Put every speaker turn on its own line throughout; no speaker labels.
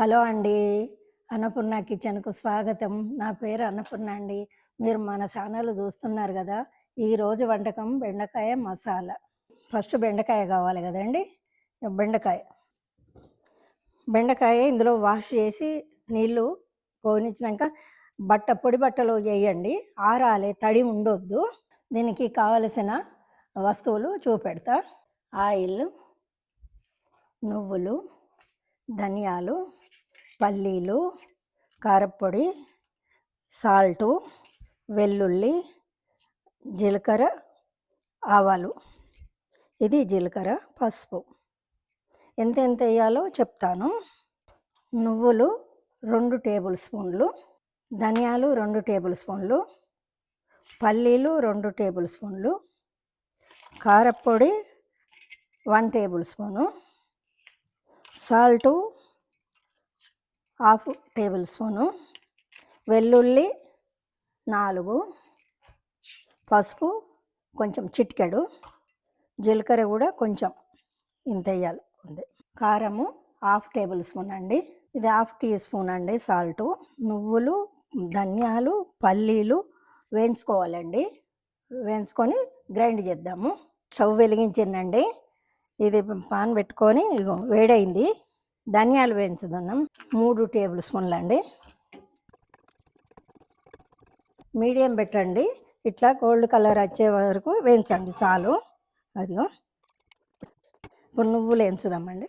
Hello అండి. అన్నపూర్ణ కిచెన్కు స్వాగతం. నా పేరు అన్నపూర్ణ అండి. మీరు మన ఛానల్ చూస్తున్నారు కదా ఈరోజు వంటకం బెండకాయ మసాలా. ఫస్ట్ బెండకాయ కావాలి కదండి? బెండకాయ. బెండకాయ ఇందులో వాష్ చేసి నీళ్ళు పోనిచ్చినాక బట్ట పొడి బట్టలో వేయండి. ఆరాలే తడి ఉండొద్దు. దీనికి కావలసిన వస్తువులు చూపెడతా. ఆయిల్ నువ్వులు ధనియాలు పల్లీలు కారప్పొడి సాల్టు వెల్లుల్లి జీలకర్ర ఆవాలు. ఇది జీలకర్ర పసుపు. ఎంత ఎంత వేయాలో చెప్తాను. నువ్వులు రెండు టేబుల్ స్పూన్లు ధనియాలు రెండు టేబుల్ స్పూన్లు పల్లీలు రెండు టేబుల్ స్పూన్లు కారప్పొడి one table spoon salt half table spoon వెల్లుల్లి నాలుగు పసుపు కొంచెం చిటికెడు జీలకర్ర కూడా కొంచెం ఇంత వేయాలి. ఉంది కారము హాఫ్ టేబుల్ స్పూన్ అండి. ఇది హాఫ్ టీ స్పూన్ అండి సాల్టు. నువ్వులు ధనియాలు పల్లీలు వేయించుకోవాలండి. వేయించుకొని గ్రైండ్ చేద్దాము. స్టవ్ వెలిగించిందండి. ఇది పాన్ పెట్టుకొని వేడైంది. ధనియాలు వేయించుతున్నాం మూడు టేబుల్ స్పూన్లు అండి. మీడియం పెట్టండి. ఇట్లా గోల్డ్ కలర్ వచ్చే వరకు వేయించండి చాలు. అదిగో. ఇప్పుడు నువ్వులు వేయించుదామండి.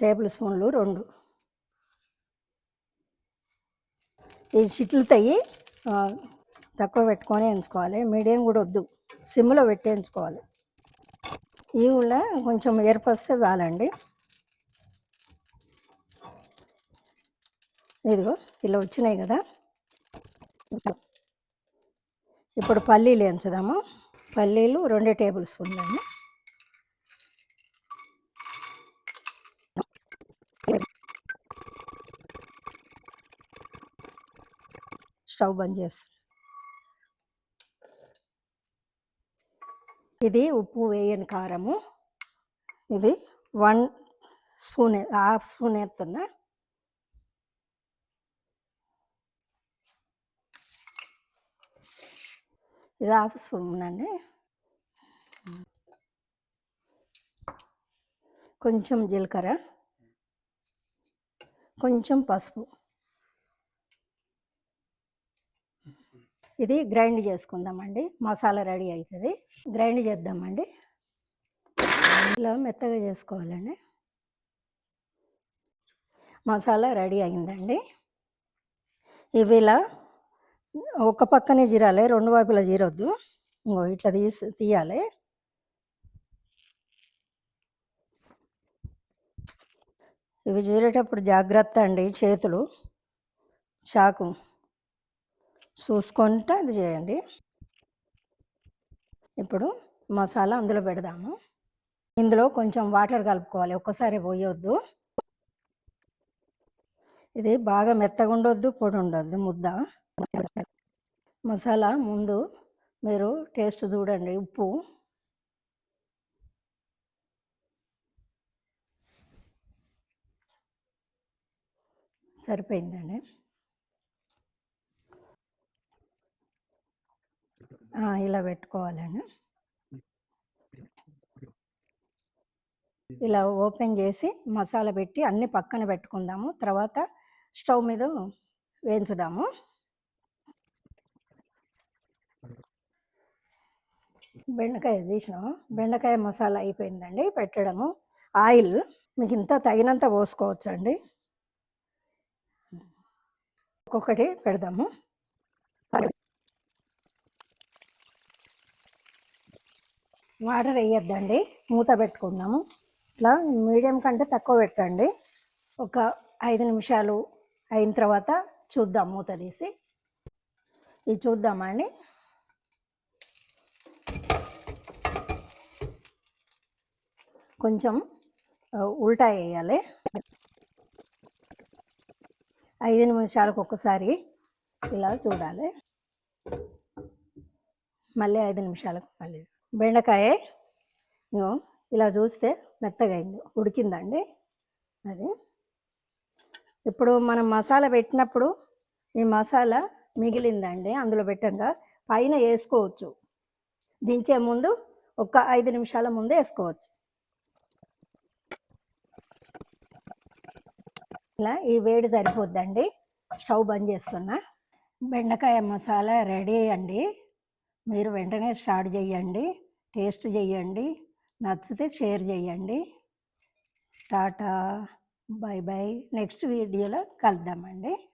టేబుల్ స్పూన్లు రెండు. ఈ చిట్లుతాయి తక్కువ పెట్టుకొని వేయించుకోవాలి. మీడియం కూడా వద్దు. సిమ్లో పెట్టి వేయించుకోవాలి. ఈ కూడా కొంచెం ఎరుపు వస్తే చాలండి. ఇదిగో ఇలా వచ్చినాయి కదా. ఇప్పుడు పల్లీలు ఎంచుదాము. పల్లీలు రెండు టేబుల్ స్పూన్లు. స్టవ్ బంద్ చేస్తాం. ఇది ఉప్పు వేయని కారము. ఇది వన్ స్పూన్ హాఫ్ స్పూన్ వేస్తున్నా. ఇది హాఫ్ స్పూన్ అండి? కొంచెం జీలకర్ర. కొంచెం పసుపు. ఇది గ్రైండ్ చేసుకుందామండి. మసాలా రెడీ అవుతుంది గ్రైండ్ చేద్దామండి. ఇలా మెత్తగా చేసుకోవాలండి. మసాలా రెడీ అయిందండి. ఇవి ఇలా ఒక పక్కనే జీరాలి రెండు వైపులా జీరొద్దు. ఇంకో ఇట్లా తీసి తీయాలి. ఇవి జీరేటప్పుడు జాగ్రత్త అండి చేతులు. చాకు. చూసుకుంటే అది చేయండి. ఇప్పుడు మసాలా అందులో పెడదాము. ఇందులో కొంచెం వాటర్ కలుపుకోవాలి. ఒక్కసారి పోయొద్దు. ఇది బాగా మెత్తగా ఉండొద్దు పొడి ఉండొద్దు ముద్ద. మసాలా ముందు మీరు టేస్ట్ చూడండి ఉప్పు. సరిపోయిందండి. ఇలా పెట్టుకోవాలండి. ఇలా ఓపెన్ చేసి మసాలా పెట్టి అన్ని పక్కన పెట్టుకుందాము. తర్వాత స్టవ్ మీద వేయించుదాము. బెండకాయ తీసినాము బెండకాయ మసాలా అయిపోయిందండి పెట్టడము. ఆయిల్ మీకు ఇంత తగినంత పోసుకోవచ్చండి. ఒక్కొక్కటి పెడదాము. వాటర్ వేయొద్దండి మూత పెట్టుకుందాము. ఇట్లా మీడియం కంటే తక్కువ పెట్టండి. ఒక ఐదు నిమిషాలు అయిన తర్వాత చూద్దాం మూత తీసి. ఇది చూద్దామా కొంచెం ఉల్టా వేయాలి. ఐదు నిమిషాలకు ఒక్కసారి ఇలా చూడాలి. మళ్ళీ ఐదు నిమిషాలకు మళ్ళీ. బెండకాయ ఇలా చూస్తే మెత్తగా అయింది. ఉడికిందండి అది. ఇప్పుడు మనం మసాలా పెట్టినప్పుడు ఈ మసాలా మిగిలిందండి అందులో పెట్టంగా. పైన వేసుకోవచ్చు. దించే ముందు ఒక ఐదు నిమిషాల ముందు వేసుకోవచ్చు. ఇలా ఈ వేడి సరిపోద్దండి. స్టవ్ బంద్ చేస్తున్నా. బెండకాయ మసాలా రెడీ అండి. మీరు వెంటనే స్టార్ట్ చేయండి. టేస్ట్ చేయండి. నచ్చితే షేర్ చేయండి. టాటా. By by. నెక్స్ట్ వీడియోలో కలుద్దామండి.